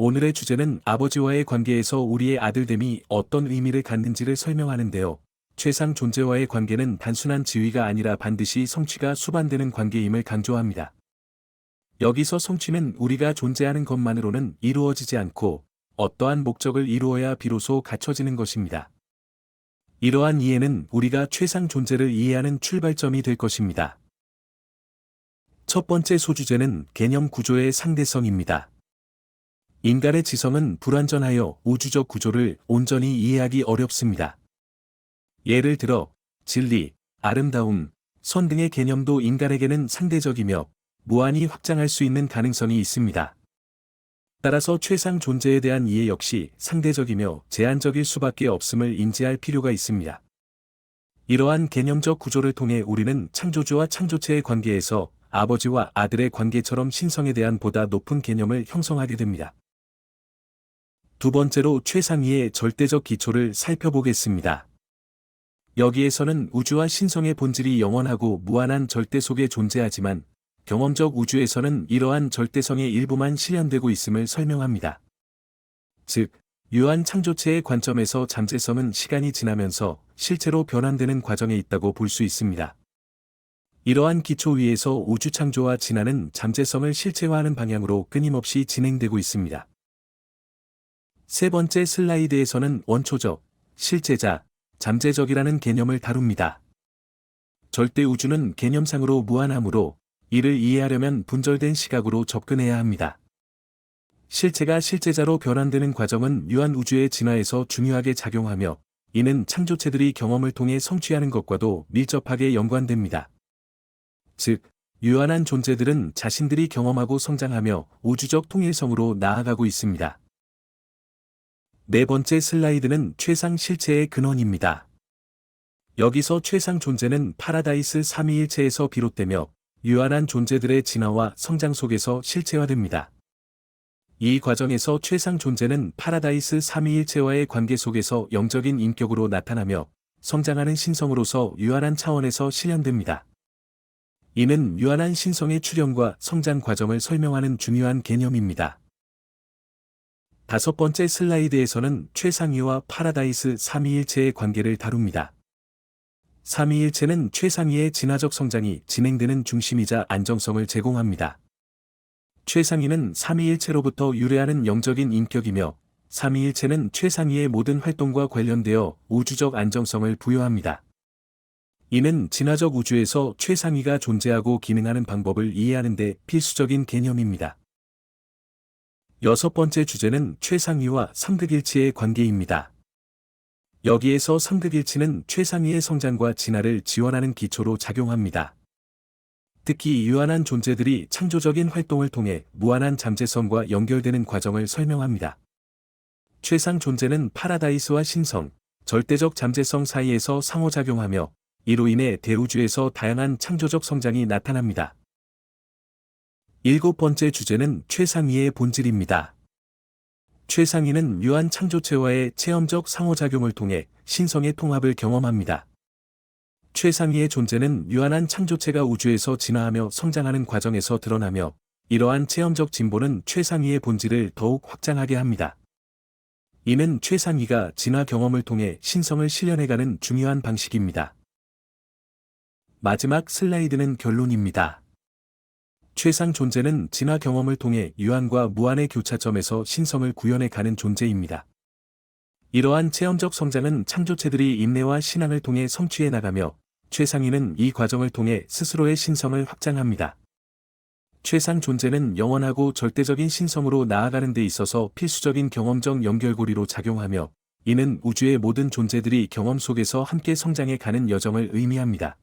오늘의 주제는 아버지와의 관계에서 우리의 아들됨이 어떤 의미를 갖는지를 설명하는데요. 최상 존재와의 관계는 단순한 지위가 아니라 반드시 성취가 수반되는 관계임을 강조합니다. 여기서 성취는 우리가 존재하는 것만으로는 이루어지지 않고 어떠한 목적을 이루어야 비로소 갖춰지는 것입니다. 이러한 이해는 우리가 최상 존재를 이해하는 출발점이 될 것입니다. 첫 번째 소주제는 개념 구조의 상대성입니다. 인간의 지성은 불완전하여 우주적 구조를 온전히 이해하기 어렵습니다. 예를 들어, 진리, 아름다움, 선 등의 개념도 인간에게는 상대적이며 무한히 확장할 수 있는 가능성이 있습니다. 따라서 최상 존재에 대한 이해 역시 상대적이며 제한적일 수밖에 없음을 인지할 필요가 있습니다. 이러한 개념적 구조를 통해 우리는 창조주와 창조체의 관계에서 아버지와 아들의 관계처럼 신성에 대한 보다 높은 개념을 형성하게 됩니다. 두 번째로 최상위의 절대적 기초를 살펴보겠습니다. 여기에서는 우주와 신성의 본질이 영원하고 무한한 절대 속에 존재하지만 경험적 우주에서는 이러한 절대성의 일부만 실현되고 있음을 설명합니다. 즉, 유한 창조체의 관점에서 잠재성은 시간이 지나면서 실제로 변환되는 과정에 있다고 볼 수 있습니다. 이러한 기초 위에서 우주 창조와 진화는 잠재성을 실체화하는 방향으로 끊임없이 진행되고 있습니다. 세 번째 슬라이드에서는 원초적, 실제자, 잠재적이라는 개념을 다룹니다. 절대 우주는 개념상으로 무한하므로 이를 이해하려면 분절된 시각으로 접근해야 합니다. 실체가 실제자로 변환되는 과정은 유한 우주의 진화에서 중요하게 작용하며 이는 창조체들이 경험을 통해 성취하는 것과도 밀접하게 연관됩니다. 즉, 유한한 존재들은 자신들이 경험하고 성장하며 우주적 통일성으로 나아가고 있습니다. 네 번째 슬라이드는 최상 실체의 근원입니다. 여기서 최상 존재는 파라다이스 삼위일체에서 비롯되며 유한한 존재들의 진화와 성장 속에서 실체화됩니다. 이 과정에서 최상 존재는 파라다이스 삼위일체와의 관계 속에서 영적인 인격으로 나타나며 성장하는 신성으로서 유한한 차원에서 실현됩니다. 이는 유한한 신성의 출현과 성장 과정을 설명하는 중요한 개념입니다. 다섯 번째 슬라이드에서는 최상위와 파라다이스 삼위일체의 관계를 다룹니다. 삼위일체는 최상위의 진화적 성장이 진행되는 중심이자 안정성을 제공합니다. 최상위는 삼위일체로부터 유래하는 영적인 인격이며 삼위일체는 최상위의 모든 활동과 관련되어 우주적 안정성을 부여합니다. 이는 진화적 우주에서 최상위가 존재하고 기능하는 방법을 이해하는 데 필수적인 개념입니다. 여섯 번째 주제는 최상위와 삼극일치의 관계입니다. 여기에서 삼극일치는 최상위의 성장과 진화를 지원하는 기초로 작용합니다. 특히 유한한 존재들이 창조적인 활동을 통해 무한한 잠재성과 연결되는 과정을 설명합니다. 최상 존재는 파라다이스와 신성, 절대적 잠재성 사이에서 상호작용하며 이로 인해 대우주에서 다양한 창조적 성장이 나타납니다. 일곱 번째 주제는 최상위의 본질입니다. 최상위는 유한 창조체와의 체험적 상호작용을 통해 신성의 통합을 경험합니다. 최상위의 존재는 유한한 창조체가 우주에서 진화하며 성장하는 과정에서 드러나며 이러한 체험적 진보는 최상위의 본질을 더욱 확장하게 합니다. 이는 최상위가 진화 경험을 통해 신성을 실현해가는 중요한 방식입니다. 마지막 슬라이드는 결론입니다. 최상 존재는 진화 경험을 통해 유한과 무한의 교차점에서 신성을 구현해 가는 존재입니다. 이러한 체험적 성장은 창조체들이 인내와 신앙을 통해 성취해 나가며 최상위는 이 과정을 통해 스스로의 신성을 확장합니다. 최상 존재는 영원하고 절대적인 신성으로 나아가는 데 있어서 필수적인 경험적 연결고리로 작용하며 이는 우주의 모든 존재들이 경험 속에서 함께 성장해 가는 여정을 의미합니다.